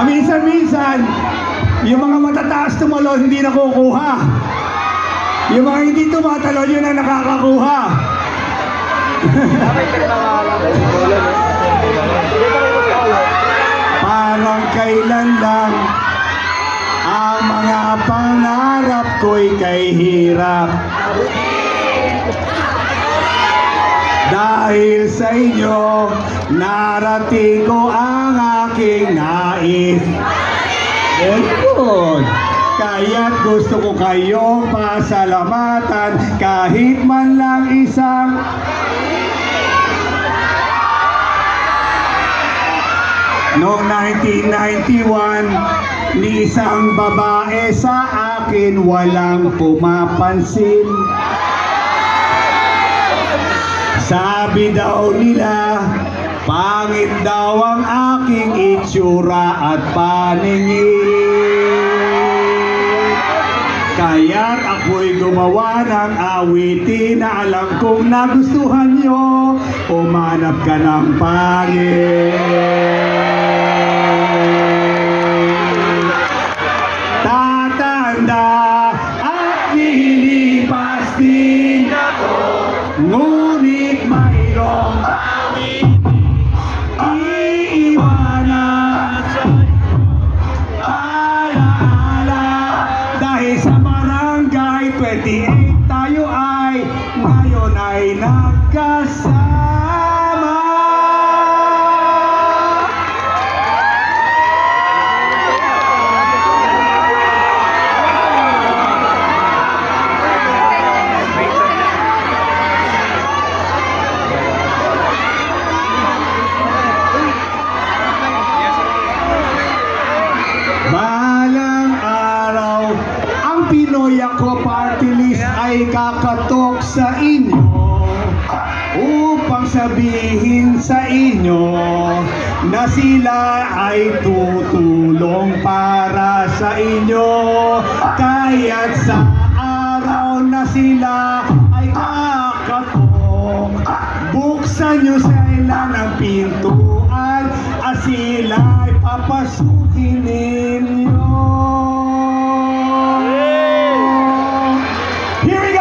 Paminsan-minsan, yung mga matataas tumalon, hindi nakukuha. Yung mga hindi tumatalon, yun ang nakakakuha. Parang kailan lang ang mga pangarap ko'y kay hirap. Dahil sa inyo, narating ko ang aking nais. Good. Kaya't gusto ko kayong pasalamatan kahit man lang isang Noong 1991, ni isang babae sa akin walang pumapansin. Sabi daw nila, pangit daw ang aking itsura at paningin. Kaya't ako'y gumawa ng awitin na alam kong nagustuhan nyo. Umanap ka ng pangit. 1998 tayo ay ngayon ay nagkasama. Pinoy ako party list ay kakatok sa inyo upang sabihin sa inyo na sila ay tutulong para sa inyo. Kaya't sa araw na sila ay kakatok buksan nyo sila ng pintuan at sila ay papasukin Here we go.